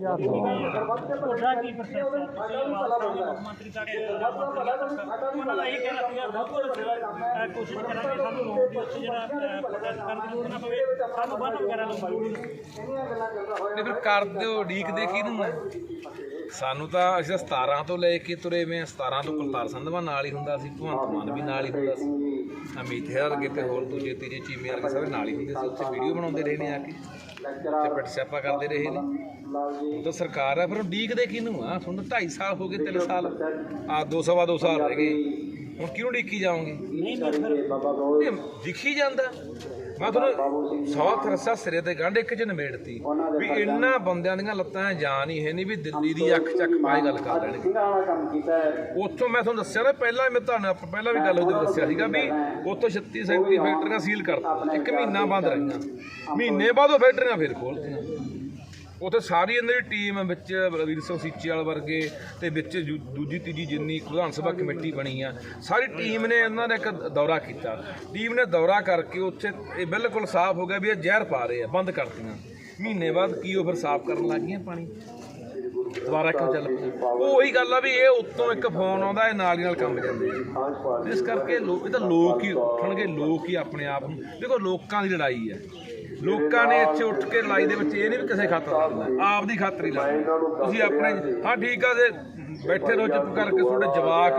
ਤੁਹਾਡਾ ਕੀ ਪ੍ਰੋਸੈਸ ਹੈ ਤੁਸੀਂ ਮੁੱਖ ਮੰਤਰੀ ਤੱਕ ਜਾਂ ਮੰਤਰੀ ਤੱਕ ਉਹਨਾਂ ਦਾ ਇਹ ਕਹਿਣਾ ਸੀਗਾ ਬਿਲਕੁਲ ਅਹ, ਕੋਸ਼ਿਸ਼ ਕਰਾਂਗੇ ਸਾਨੂੰ ਲੋਕ ਦੀ ਉੱਥੇ ਜਿਹੜਾ ਪ੍ਰੋਟੈਸਟ ਕਰਨ ਦੀ ਲੋੜ ਨਾ ਪਵੇ ਸਾਨੂੰ ਬੰਨ ਵਗੈਰਾ ਲਾਉਣ ਦੀ ਲੋੜ ਨਹੀਂ ਤੇ ਫਿਰ ਕਰ ਦਿਓ ਉਡੀਕਦੇ ਕਿਹਨੂੰ ਹੈ ਸਾਨੂੰ ਤਾਂ ਅਸੀਂ ਤਾਂ 17 ਤੋਂ ਲੈ ਕੇ ਤੁਰੇ ਵੇ 17 ਤੋਂ ਕੁਲਤਾਰ ਸੰਧਵਾ ਨਾਲ ਹੀ ਹੁੰਦਾ ਸੀ ਭਗਵੰਤ ਮਾਨ ਵੀ ਨਾਲ ਹੀ ਹੁੰਦਾ ਸੀ। ਅਮੀਤ ਹੈਰ ਵਰਗੇ ਤੇ ਹੋਰ ਦੂਜੇ ਤੀਜੇ ਚੀਮੇ ਵਰਗੇ ਸਾਰੇ ਨਾਲ ਹੀ ਹੁੰਦੇ ਸੀ ਉੱਥੇ ਵੀਡੀਓ ਬਣਾਉਂਦੇ ਰਹੇ ਨੇ ਆ ਕੇ। ਤੇ ਸਿਆਪਾ ਕਰਦੇ ਰਹੇ ਨੇ। ਹੁਣ ਤਾਂ ਸਰਕਾਰ ਆ ਫਿਰ ਉਡੀਕਦੇ ਕਿਹਨੂੰ ਆ? ਤੁਹਾਨੂੰ 2.5 ਸਾਲ ਹੋ ਗਏ 3 ਸਾਲ। ਆ ਸਵਾ ਦੋ ਸਾਲ ਰਹਿ ਗਏ। ਹੁਣ ਕਿਹਨੂੰ ਉਡੀਕੀ ਜਾਓਗੇ? ਨਹੀਂ ਫਿਰ ਇਹ ਦਿਖੀ ਜਾਂਦਾ। ਮੈਂ ਤੁਹਾਨੂੰ ਸੌ ਥਰਸਾ ਸਿਰੇ ਤੇ ਗੰਢ, ਇੱਕ ਚ ਨਿਮੇੜਤੀ ਵੀ ਇਹਨਾਂ ਬੰਦਿਆਂ ਦੀਆਂ ਲੱਤਾਂ ਜਾਨ ਹੀ ਹੈ ਨਹੀਂ ਵੀ ਦਿੱਲੀ ਦੀ ਅੱਖ ਚੱਕ ਪਾਏ ਗੱਲ ਕਰ ਲੈਣਗੇ। ਉੱਥੋਂ ਮੈਂ ਤੁਹਾਨੂੰ ਦੱਸਿਆ ਨਾ, ਪਹਿਲਾਂ ਮੈਂ ਤੁਹਾਨੂੰ ਆਪ- ਪਹਿਲਾਂ ਵੀ ਗੱਲ ਉਹਦੀ ਦੱਸਿਆ ਸੀਗਾ ਵੀ ਉੱਥੋਂ 36 ਸੈਂਕੜੀ ਫੈਕਟਰੀਆਂ ਸੀਲ ਕਰਤੀਆਂ ਇੱਕ ਮਹੀਨਾ ਬੰਦ ਰਹੀਆਂ ਮਹੀਨੇ ਬਾਅਦ ਉਹ ਫੈਕਟਰੀਆਂ ਫਿਰ ਖੋਲਤੀਆਂ। ਉੱਥੇ ਸਾਰੀ ਇਹਨਾਂ ਦੀ ਟੀਮ ਵਿੱਚ ਬਲਵੀਰ ਸਿੰਘ ਸੀਚੇਵਾਲ ਵਰਗੇ ਤੇ ਵਿੱਚ ਜੂ- ਦੂਜੀ, ਤੀਜੀ ਜਿੰਨੀ ਵਿਧਾਨ ਸਭਾ ਕਮੇਟੀ ਬਣੀ ਆ। ਸਾਰੀ ਟੀਮ ਨੇ ਇਹਨਾਂ ਦਾ ਇੱਕ ਦੌਰਾ ਕੀਤਾ। ਟੀਮ ਨੇ ਦੌਰਾ ਕਰਕੇ ਉੱਥੇ ਇਹ ਬਿਲਕੁਲ ਸਾਫ਼ ਹੋ ਗਿਆ ਵੀ ਇਹ ਜ਼ਹਿਰ ਪਾ ਰਹੇ ਆ, ਬੰਦ ਕਰਤੀਆਂ। ਮਹੀਨੇ ਬਾਅਦ ਕੀ ਉਹ ਫਿਰ ਸਾਫ਼ ਕਰਨ ਲੱਗ ਗਈਆਂ ਪਾਣੀ? ਦੁਬਾਰਾ ਕਿਉਂ ਚੱਲ ਪਿਆ? ਉਹ ਉਹੀ ਗੱਲ ਆ ਵੀ ਇਹ ਉੱਤੋਂ ਇੱਕ ਫੋਨ ਆਉਂਦਾ, ਇਹ ਨਾਲ ਹੀ ਨਾਲ ਕੰਮ ਜਾਂਦੇ ਆ। ਇਸ ਕਰਕੇ ਲੋਕ ਇਹ ਤਾਂ ਲੋਕ ਹੀ ਉੱਠਣਗੇ, ਲੋਕ ਹੀ ਆਪਣੇ ਆਪ ਨੂੰ। ਦੇਖੋ, ਲੋਕਾਂ ਦੀ ਲੜਾਈ ਹੈ ਲੋਕਾਂ ਨੇ ਇੱਥੇ ਉੱਠ ਕੇ ਲੜਾਈ ਦੇ ਵਿੱਚ ਇਹ ਨਹੀਂ ਵੀ ਕਿਸੇ ਖਾਤਰ ਲੜਨਾ ਆਪ ਦੀ ਖਾਤਰ ਹੀ ਲੜਨਾ ਤੁਸੀਂ ਆਪਣੇ ਹਾਂ ਠੀਕ ਆ ਜੇ। ਬੈਠੇ ਰਹੋ ਚੁੱਪ ਕਰਕੇ ਤੁਹਾਡੇ ਜਵਾਕ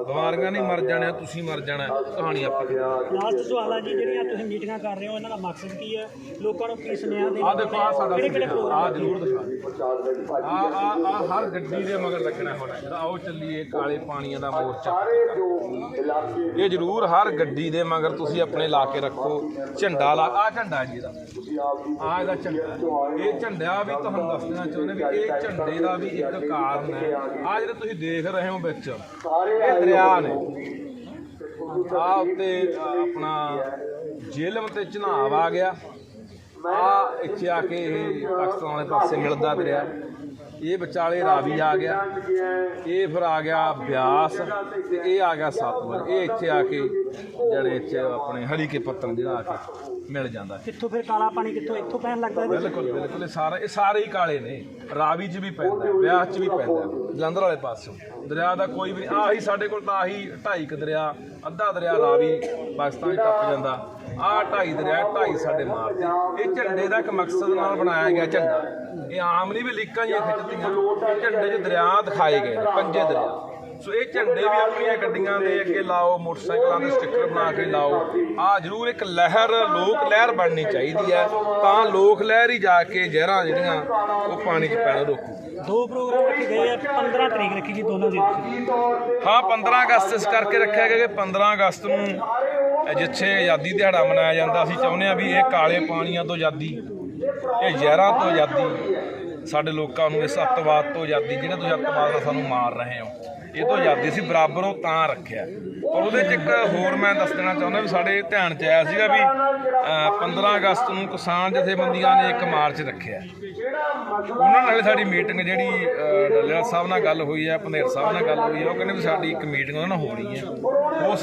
ਬਿਮਾਰੀਆਂ ਨਹੀਂ ਮਰ ਜਾਣਾ ਤੁਸੀਂ ਮਰ ਜਾਣਾ ਕਹਾਣੀ ਆਪਾਂ ਦੀ। ਲਾਸਟ ਸਵਾਲ ਹੈ ਜੀ ਜਿਹੜੀਆਂ ਤੁਸੀਂ ਮੀਟਿੰਗਾਂ ਕਰ ਰਹੇ ਹੋ ਇਹਨਾਂ ਦਾ ਮਕਸਦ ਕੀ ਹੈ? ਲੋਕਾਂ ਨੂੰ ਕੀ ਸੁਨੇਹਾ ਦੇਣਾ ਆਹ ਦੇਖੋ ਆਹ ਸਾਡਾ ਕਿਹੜੇ ਕਿਹੜੇ ਪ੍ਰੋਗਰਾਮ ਆ ਜ਼ਰੂਰ ਦਿਖਾ ਆ ਆ ਆ ਹਰ ਗੱਡੀ ਦੇ ਮਗਰ ਲੱਗਣਾ ਹੁਣ ਜਿਹੜਾ ਆਓ ਚੱਲੀਏ ਕਾਲੇ ਪਾਣੀਆਂ ਦਾ ਮੋਰਚਾ। ਇਹ ਜ਼ਰੂਰ ਹਰ ਗੱਡੀ ਦੇ ਮਗਰ ਤੁਸੀਂ ਆਪਣੇ ਲਾ ਕੇ ਰੱਖੋ ਝੰਡਾ ਲਾ ਆ ਝੰਡਾ ਜੀ ਇਹਦਾ। ਆ ਇਹਦਾ ਝੰਡਾ। ਇਹ ਝੰਡਾ ਵੀ ਤੁਹਾਨੂੰ ਦੱਸਣਾ ਚਾਹੁੰਦੇ ਵੀ ਇਹ ਝੰਡੇ ਦਾ ਵੀ ਇੱਕ ਕਾਰਨ ਹੈ। ਆ ਜਿਹੜੇ ਤੁਸੀਂ ਦੇਖ ਰਹੇ ਹੋ ਵਿੱਚ ਇਹ ਦਰਿਆ ਨੇ। ਆ ਉੱਤੇ ਆਪਣਾ ਜੇਲਮ ਤੇ ਚਨਾਬ ਆ ਗਿਆ। ਆ ਇੱਥੇ ਆ ਕੇ ਇਹ ਪਾਕਿਸਤਾਨ ਵਾਲੇ ਪਾਸੇ ਮਿਲਦਾ ਦਰਿਆ। ਇਹ ਵਿਚਾਲੇ ਰਾਵੀ ਆ ਗਿਆ। ਇਹ ਫਿਰ ਆ ਗਿਆ ਬਿਆਸ ਤੇ ਇਹ ਆ ਗਿਆ ਸਤਲੁਜ ਇਹ ਇੱਥੇ ਆ ਕੇ ਜਿਹੜੇ ਇੱਥੇ ਆਪਣੇ ਹਰੀ ਕੇ ਪੱਤਨ ਜਿਹੜਾ ਆ ਕੇ ਮਿਲ ਜਾਂਦਾ। ਕਿੱਥੋਂ ਫਿਰ ਕਾਲਾ ਪਾਣੀ ਕਿੱਥੋਂ ਇੱਥੋਂ ਪੈਣ ਲੱਗਦਾ ਬਿਲਕੁਲ ਬਿਲਕੁਲ। ਇਹ ਸਾਰੇ ਇਹ ਸਾਰੇ ਹੀ ਕਾਲੇ ਨੇ। ਰਾਵੀ 'ਚ ਵੀ ਪੈਂਦਾ ਹੈ, ਬਿਆਸ 'ਚ ਵੀ ਪੈਂਦਾ ਜਲੰਧਰ ਵਾਲੇ ਪਾਸੋਂ ਦਰਿਆ ਦਾ ਕੋਈ ਵੀ ਆਹੀ ਸਾਡੇ ਕੋਲ ਤਾਂ ਆਹੀ ਢਾਈ ਕ ਦਰਿਆ ਅੱਧਾ ਦਰਿਆ ਰਾਵੀ ਪਾਕਿਸਤਾਨ ਟੱਪ ਜਾਂਦਾ। ਆਹ ਢਾਈ ਦਰਿਆ ਢਾਈ ਸਾਡੇ ਮਾਰਦੇ ਇਹ ਝੰਡੇ ਦਾ ਇੱਕ ਮਕਸਦ ਨਾਲ ਬਣਾਇਆ ਗਿਆ ਝੰਡਾ। ਇਹ ਆਮ ਨਹੀਂ ਵੀ ਲੀਕਾਂ ਜਿਹੀਆਂ ਖਿੱਚਦੀਆਂ ਇਹ ਝੰਡੇ 'ਚ ਦਰਿਆ ਦਿਖਾਏ ਗਏ ਪੰਜੇ ਦਰਿਆ। ਸੋ ਇਹ ਝੰਡੇ ਵੀ ਆਪਣੀਆਂ ਗੱਡੀਆਂ ਦੇ ਅੱਗੇ ਲਾਓ ਮੋਟਰਸਾਈਕਲਾਂ ਦੇ ਸਟicker ਬਣਾ ਕੇ ਲਾਓ। ਆ ਜ਼ਰੂਰ ਇੱਕ ਲਹਿਰ ਲੋਕ ਲਹਿਰ ਬਣਨੀ ਚਾਹੀਦੀ ਹੈ। ਤਾਂ ਲੋਕ ਲਹਿਰ ਹੀ ਜਾ ਕੇ ਜ਼ਹਿਰਾਂ ਜਿਹੜੀਆਂ ਉਹ ਪਾਣੀ 'ਚ ਪੈਣ ਰੋਕੂ। ਦੋ ਪ੍ਰੋਗਰਾਮ ਰੱਖੇ ਗਏ ਆ 15 ਤਰੀਕ ਰੱਖੀ ਗਈ ਦੋਨਾਂ ਦੀ। ਹਾਂ 15 ਅਗਸਤ ਇਸ ਕਰਕੇ ਰੱਖਿਆ ਗਿਆ ਕਿ 15 ਅਗਸਤ ਨੂੰ ਜਿੱਥੇ ਆਜ਼ਾਦੀ ਦਿਹਾੜਾ ਮਨਾਇਆ ਜਾਂਦਾ ਅਸੀਂ ਚਾਹੁੰਦੇ ਆ ਵੀ ਇਹ ਕਾਲੇ ਪਾਣੀਆਂ ਤੋਂ ਆਜ਼ਾਦੀ ਇਹ ਜ਼ਹਿਰਾਂ ਤੋਂ ਆਜ਼ਾਦੀ ਸਾਡੇ ਲੋਕਾਂ ਨੂੰ ਇਸ ਅੱਤਵਾਦ ਤੋਂ ਆਜ਼ਾਦੀ ਜਿਹੜੇ ਤੁਸੀਂ ਅੱਤਵਾਦ ਦਾ ਸਾਨੂੰ ਮਾਰ ਰਹੇ ਹੋ ਇਹ ਤੋਂ ਆਜ਼ਾਦੀ ਸੀ ਬਰਾਬਰ ਉਹ ਤਾਂ ਰੱਖਿਆ। ਔਰ ਉਹਦੇ ਚ ਇੱਕ ਹੋਰ ਮੈਂ ਦੱਸ ਦੇਣਾ ਚਾਹੁੰਦਾ ਵੀ ਸਾਡੇ ਧਿਆਨ ਚ ਆਇਆ ਸੀਗਾ ਵੀ ਅਹ, 15 ਅਗਸਤ ਨੂੰ ਕਿਸਾਨ ਜਥੇਬੰਦੀਆਂ ਨੇ ਇੱਕ ਮਾਰਚ ਰੱਖਿਆ। ਉਹਨਾਂ ਨਾਲ ਸਾਡੀ ਮੀਟਿੰਗ ਜਿਹੜੀ ਅਹ, ਡੱਲੇਵਾਲ ਸਾਹਿਬ ਨਾਲ ਗੱਲ ਹੋਈ ਹੈ ਪੰਧੇਰ ਸਾਹਿਬ ਨਾਲ ਗੱਲ ਹੋਈ ਹੈ ਉਹ ਕਹਿੰਦੇ ਵੀ ਸਾਡੀ ਇੱਕ ਮੀਟਿੰਗ ਉਹਨਾਂ ਨਾਲ ਹੋ ਰਹੀ ਹੈ। ਉਸ